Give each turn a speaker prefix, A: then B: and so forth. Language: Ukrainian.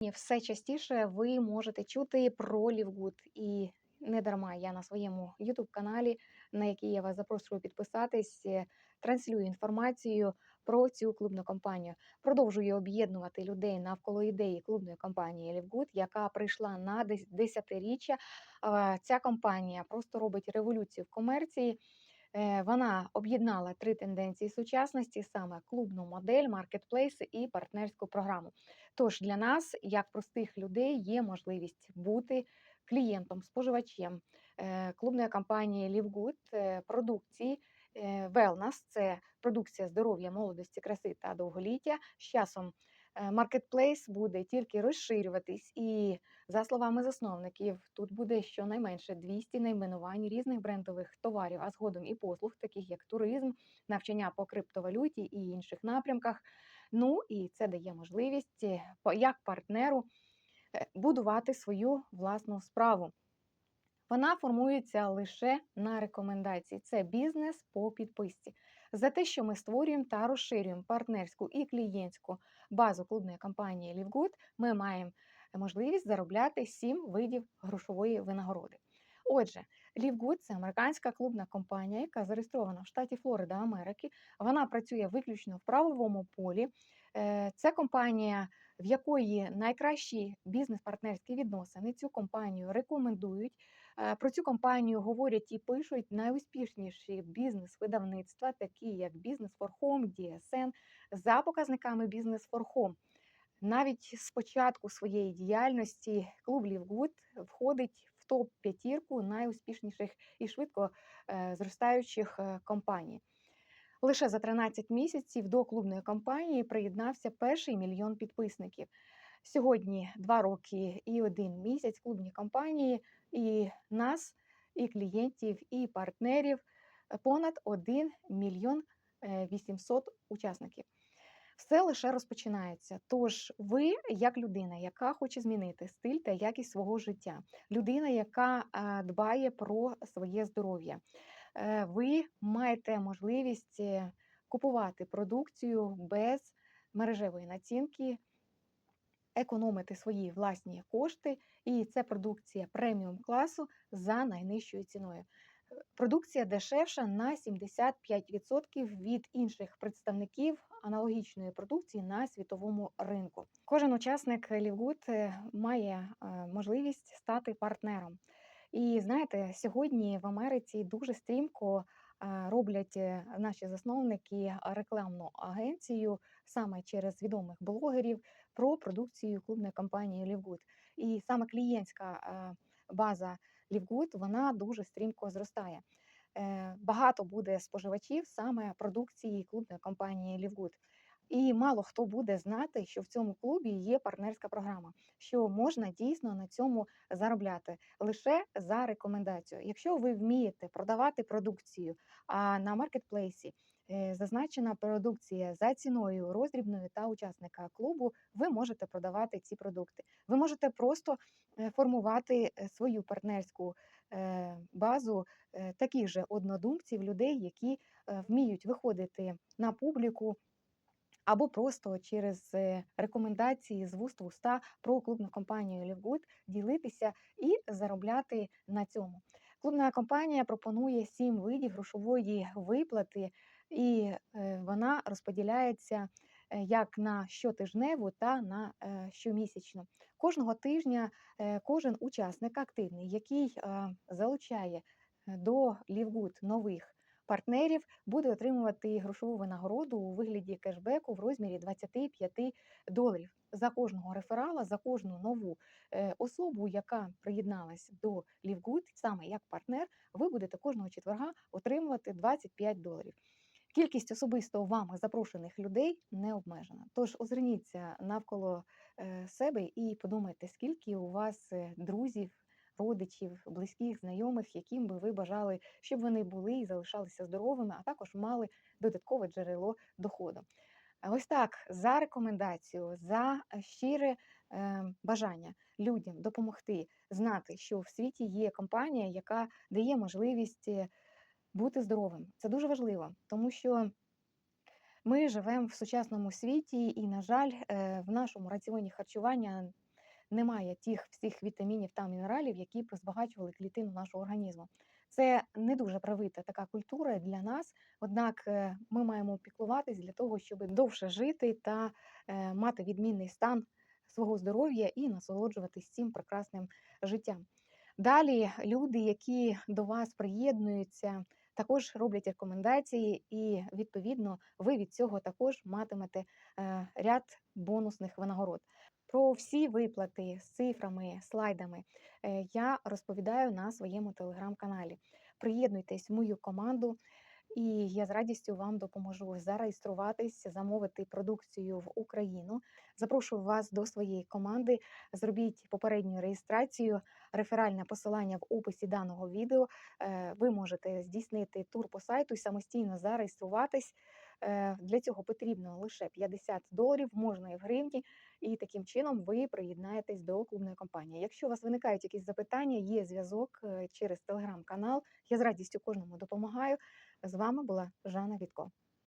A: Все частіше ви можете чути про Лівгуд. І не дарма я на своєму youtube каналі, на який я вас запрошую підписатись, е, транслюю інформацію про цю клубну компанію. Продовжую об'єднувати людей навколо ідеї клубної компанії Лівгуд, яка прийшла на дес- десятиріччя. Ця компанія просто робить революцію в комерції. Е, Вона об'єднала три тенденції сучасності: саме клубну модель, маркетплейси і партнерську програму. Тож для нас, як простих людей, є можливість бути клієнтом, споживачем е, клубної компанії Лівгуд продукції. е, Wellness – це продукція здоров'я, молодості, краси та довголіття. З часом маркетплейс буде тільки розширюватись, і за словами засновників, тут буде щонайменше 200 найменувань різних брендових товарів, а згодом і послуг, таких як туризм, навчання по криптовалюті і інших напрямках. Ну і це дає можливість е, як партнеру е, будувати свою власну справу. Вона формується лише на рекомендації. Це бізнес по підписці. За те, що ми створюємо та розширюємо партнерську і клієнтську базу клубної компанії Лівгуд, ми маємо можливість заробляти сім видів грошової винагороди. Отже, Лівгуд це американська клубна компанія, яка зареєстрована в штаті Флорида, Америки. Вона працює виключно в правовому полі. Це компанія, в якої найкращі бізнес-партнерські відносини. Цю компанію рекомендують. Е, Про цю компанію говорять і пишуть найуспішніші бізнес-видавництва, такі як for Home, DSN, за показниками for Home. Навіть з початку своєї діяльності клуб Лівгуд входить в топ-п'ятірку найуспішніших і швидко е, зростаючих е, компаній. Лише за 13 місяців до клубної кампанії приєднався перший мільйон підписників. Сьогодні два роки і один місяць клубні кампанії, і нас, і клієнтів, і партнерів е, понад 1 мільйон е, 800 учасників. Все лише розпочинається. Тож ви, як людина, яка хоче змінити стиль та якість свого життя, людина, яка дбає про своє здоров'я, е, ви маєте можливість е, купувати продукцію без мережевої націнки, економити свої власні кошти, і це продукція преміум класу за найнижчою ціною. Е, Продукція дешевша на 75% від інших представників аналогічної продукції на світовому ринку. Кожен учасник Лівгуд має е, можливість стати партнером. І знаєте, сьогодні в Америці дуже стрімко роблять е, наші засновники рекламну агенцію саме через відомих блогерів про продукцію клубної компанії Лівгуд. І саме клієнтська база Лівгуд вона дуже стрімко зростає. Е, Багато буде споживачів саме продукції клубної компанії Лівгуд. І мало хто буде знати, що в цьому клубі є партнерська програма, що можна дійсно на цьому заробляти лише за рекомендацію. Якщо ви вмієте продавати продукцію, а на маркетплейсі е, зазначена продукція за ціною роздрібною та учасника клубу, ви можете продавати ці продукти. Ви можете просто е, формувати е, свою партнерську базу таких же однодумців, людей, які вміють виходити на публіку. Або просто через е, рекомендації з вуст в уста про клубну компанію Лівгуд ділитися і заробляти на цьому. Клубна компанія пропонує сім видів грошової виплати, і е, вона розподіляється е, як на щотижневу та на щомісячну. Кожного тижня кожен учасник активний, який залучає до Лівгуд нових партнерів, буде отримувати грошову винагороду у вигляді кешбеку в розмірі 25 доларів за кожного реферала, за кожну нову е, особу, яка приєдналась до Лівгуд, саме як партнер, ви будете кожного четверга отримувати 25 доларів. Кількість особисто вами запрошених людей не обмежена. Тож озирніться навколо е, себе і подумайте, скільки у вас е, друзів, родичів, близьких, знайомих, яким би ви бажали, щоб вони були і залишалися здоровими, а також мали додаткове джерело доходу. Ось так, за рекомендацію, за щире е, бажання людям допомогти знати, що в світі є компанія, яка дає можливість е, бути здоровим. Це дуже важливо, тому що ми живемо в сучасному світі, і, на жаль, е, в нашому раціоні харчування немає тих всіх вітамінів та мінералів, які б збагачували клітину нашого організму. Це не дуже правита така культура для нас, однак е, ми маємо піклуватись для того, щоб довше жити та е, мати відмінний стан свого здоров'я і насолоджуватись цим прекрасним життям. Далі люди, які до вас приєднуються, також роблять рекомендації, і відповідно ви від цього також матимете е, ряд бонусних винагород. Про всі виплати з цифрами, слайдами е, я розповідаю на своєму телеграм-каналі. Приєднуйтесь в мою команду, і я з радістю вам допоможу зареєструватись, замовити продукцію в Україну. Запрошую вас до своєї команди. Зробіть попередню реєстрацію, реферальне посилання в описі даного відео. Е, Ви можете здійснити тур по сайту і самостійно зареєструватись. Е, Для цього потрібно лише 50 доларів, можна і в гривні, і таким чином ви приєднаєтесь до клубної компанії. Якщо у вас виникають якісь запитання, є зв'язок е, через телеграм-канал. Я з радістю кожному допомагаю. З вами була Жанна Вітко.